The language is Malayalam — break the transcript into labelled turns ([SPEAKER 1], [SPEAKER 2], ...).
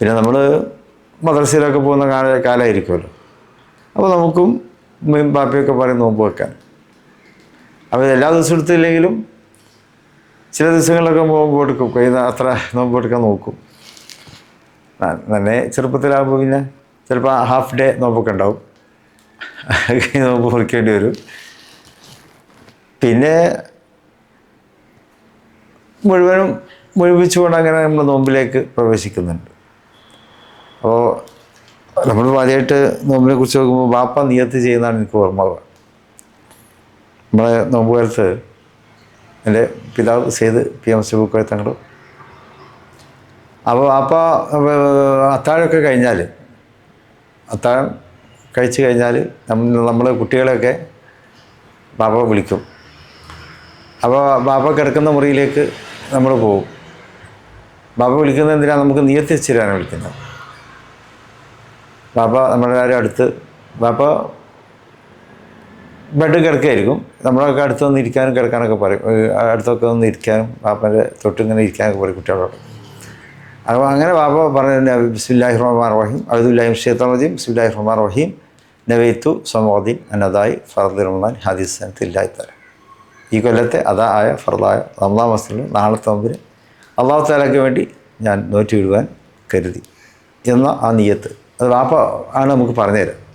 [SPEAKER 1] പിന്നെ നമ്മൾ മദ്രസയിലൊക്കെ പോകുന്ന കാല കാലമായിരിക്കുമല്ലോ അപ്പോൾ നമുക്കും ഉമ്മയും ബാപ്പയൊക്കെ പറയും നോമ്പ് വെക്കാൻ. അപ്പോൾ എല്ലാ ദിവസവും എടുത്തില്ലെങ്കിലും ചില ദിവസങ്ങളിലൊക്കെ നോമ്പ് എടുക്കും. കഴിയുന്ന അത്ര നോമ്പ് എടുക്കാൻ നോക്കും. തന്നെ ചെറുപ്പത്തിലാകുമ്പോൾ പിന്നെ ചിലപ്പോൾ ഹാഫ് ഡേ നോമ്പൊക്കെ ഉണ്ടാവും. നോമ്പ് മുറിക്കേണ്ടി വരും. പിന്നെ മുഴുവനും മുഴുവിച്ചുകൊണ്ട് അങ്ങനെ നമ്മൾ നോമ്പിലേക്ക് പ്രവേശിക്കുന്നുണ്ട്. അപ്പോൾ നമ്മൾ ആദ്യമായിട്ട് നോമ്പിനെ കുറിച്ച് നോക്കുമ്പോൾ ബാപ്പ നിയത്ത് ചെയ്യുന്നതാണ് എനിക്ക് ഓർമ്മ നമ്മളെ നോമ്പ് കാലത്ത് എന്റെ പിതാവ് സെയ്ത് പി എം സിബുക്കോയ തങ്ങൾ. അപ്പോൾ ബാപ്പ അത്താഴമൊക്കെ കഴിഞ്ഞാൽ അത്താഴം കഴിച്ച് കഴിഞ്ഞാൽ നമ്മൾ നമ്മൾ കുട്ടികളെയൊക്കെ ബാപ്പ വിളിക്കും. അപ്പോൾ ബാപ്പ കിടക്കുന്ന മുറിയിലേക്ക് നമ്മൾ പോകും ബാപ്പ വിളിക്കുന്നത് എന്തിനാണ് നമുക്ക് നിയത്തിച്ചിരാണ് വിളിക്കുന്നത്. ബാപ്പ നമ്മുടെ ആരും അടുത്ത് ബാപ്പ ബെഡ് കിടക്കായിരിക്കും. നമ്മളൊക്കെ അടുത്ത് വന്ന് ഇരിക്കാനും കിടക്കാനൊക്കെ പറയും. അടുത്തൊക്കെ വന്ന് ഇരിക്കാനും ബാപ്പന്റെ തൊട്ടിങ്ങനെ ഇരിക്കാനൊക്കെ പറയും കുട്ടികളോട്. അപ്പോൾ അങ്ങനെ ബാപ്പ പറഞ്ഞു ബിസ്മില്ലാഹി റഹ്മാൻ റഹീം അബ്ദുല്ലാഹിം ഷെയ്ത്താൻ റജീം ബിസ്മില്ലാഹി റഹ്മാൻ റഹീം നവൈത്തു സമോദീൻ അനദായി ഫറദ് റഹ്മാൻ ഹദീസ് ഇല്ലായി തരാം ഈ കൊല്ലത്തെ അതാ ആയ ഫറദായ റംലാ മസ്ലിന് നാളത്തെ മുമ്പിന് അള്ളാഹു താലയ്ക്ക് വേണ്ടി ഞാൻ നോറ്റി വിടുവാൻ കരുതി. എന്ന ആ നീയത്ത് അത് വാപ്പ ആണ് നമുക്ക് പറഞ്ഞുതരാം.